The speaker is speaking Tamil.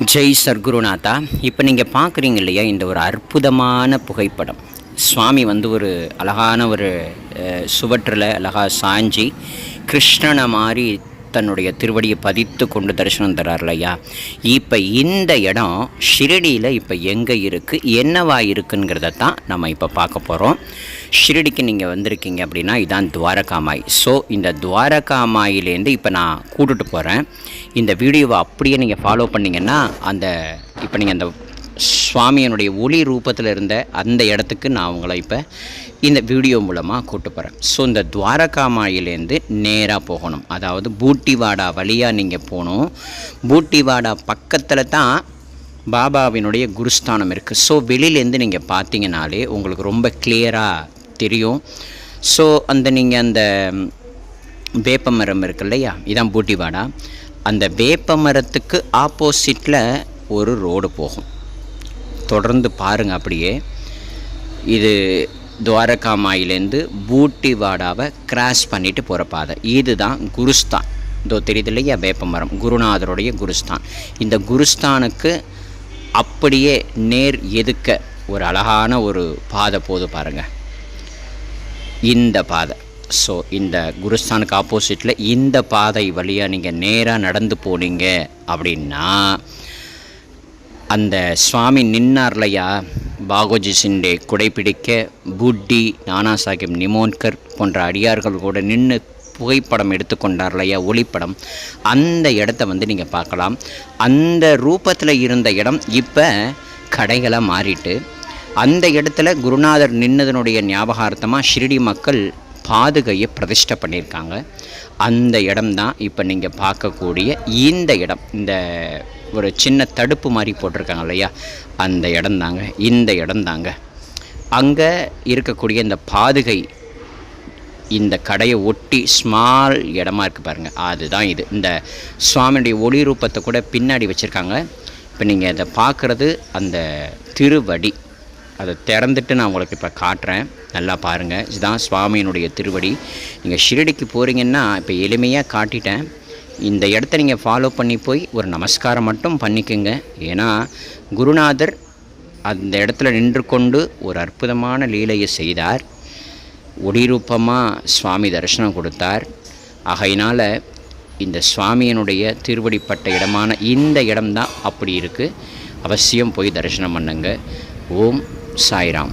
ஜெய் சர்க்குருநாதா. இப்போ நீங்கள் பார்க்குறீங்க இல்லையா இந்த ஒரு அற்புதமான புகைப்படம். சுவாமி வந்து ஒரு அழகான ஒரு சுவற்றில் அழகாக சாஞ்சி கிருஷ்ணனை மாதிரி தன்னுடைய திருவடியை பதித்து கொண்டு தரிசனம் தரார் இல்லையா இப்போ இந்த இடம் ஷிரடியில் இப்போ எங்கே இருக்குது என்னவா இருக்குங்கிறத தான் நம்ம இப்போ பார்க்க போகிறோம் ஷிரடிக்கு நீங்கள் வந்திருக்கீங்க அப்படின்னா இதான் துவாரகாமாய். ஸோ இந்த துவாரகாமாயிலேருந்து இப்போ நான் கூட்டுட்டு போகிறேன் இந்த வீடியோவை அப்படியே நீங்கள் ஃபாலோ பண்ணிங்கன்னா அந்த இப்போ நீங்கள் அந்த சுவாமியனுடைய ஒளி ரூபத்தில் இருந்த அந்த இடத்துக்கு நான் உங்களை இப்போ இந்த வீடியோ மூலமாக கூட்டு போகிறேன் ஸோ இந்த துவாரகாமாயிலேருந்து நேராக போகணும். அதாவது பூட்டிவாடா வழியாக நீங்கள் போகணும். பூட்டிவாடா பக்கத்தில் தான் பாபாவினுடைய குருஸ்தானம் இருக்குது ஸோ வெளியிலேருந்து நீங்கள் பார்த்தீங்கனாலே உங்களுக்கு ரொம்ப கிளியராக தெரியும். ஸோ அந்த நீங்கள் அந்த வேப்ப மரம் இருக்கு இல்லையா? இதான் பூட்டிவாடா. அந்த வேப்ப மரத்துக்கு ஆப்போசிட்டில் ஒரு ரோடு போகும். தொடர்ந்து பாருங்கள் அப்படியே. இது துவாரகா மாயிலேருந்து பூட்டி வாடாவை கிராஸ் பண்ணிட்டு போகிற பாதை. இதுதான் குருஸ்தான். இதோ தெரியுது இல்லையா வேப்ப மரம் குருநாதருடைய குருஸ்தான். இந்த குருஸ்தானுக்கு அப்படியே நேர் எதுக்க ஒரு அழகான ஒரு பாதை போது பாருங்கள் இந்த பாதை. ஸோ இந்த குருஸ்தானுக்கு ஆப்போசிட்டில் இந்த பாதை வழியாக நீங்கள் நேராக நடந்து போனீங்க அப்படின்னா அந்த சுவாமி நின்னார்லையா பாகோஜி சிண்டே குடைப்பிடிக்க புட்டி நானா சாஹிப் நிமோன்கர் போன்ற அடியார்கள் கூட நின்று புகைப்படம் எடுத்துக்கொண்டார் இல்லையா? ஒளிப்படம். அந்த இடத்த வந்து நீங்கள் பார்க்கலாம். அந்த ரூபத்தில் இருந்த இடம் இப்போ கடைகளாக மாறிட்டு அந்த இடத்துல குருநாதர் நின்னதனுடைய ஞாபகார்த்தமாக ஷிரடி மக்கள் பாதுகையை பிரதிஷ்டை பண்ணியிருக்காங்க. அந்த இடம் தான் இப்போ நீங்கள் பார்க்கக்கூடிய இந்த இடம். இந்த ஒரு சின்ன தடுப்பு மாதிரி போட்டிருக்காங்க இல்லையா? அந்த இடம் தாங்க இந்த இடம் தாங்க அங்கே இருக்கக்கூடிய இந்த பாதுகை இந்த கடையை ஒட்டி ஸ்மால் இடமா இருக்குது பாருங்கள் அதுதான் இது. இந்த சுவாமியுடைய ஒளி ரூபத்தை கூட பின்னாடி வச்சுருக்காங்க. இப்போ நீங்கள் அதை பார்க்குறது அந்த திருவடி. அதை திறந்துட்டு நான் உங்களுக்கு இப்போ காட்டுறேன். நல்லா பாருங்கள் இதுதான் சுவாமியினுடைய திருவடி. நீங்கள் ஷிரடிக்கு போகிறீங்கன்னா இப்போ எளிமையாக காட்டிட்டேன். இந்த இடத்த நீங்கள் ஃபாலோ பண்ணி போய் ஒரு நமஸ்காரம் மட்டும் பண்ணிக்கோங்க. ஏன்னா குருநாதர் அந்த இடத்துல நின்று கொண்டு ஒரு அற்புதமான லீலையை செய்தார். ஒளிரூபமாக சுவாமி தரிசனம் கொடுத்தார். ஆகையினால் இந்த சுவாமியினுடைய திருவடிப்பட்ட இடமான இந்த இடம்தான் அப்படி இருக்குது அவசியம் போய் தரிசனம் பண்ணுங்க. ஓம் சாய்ராம்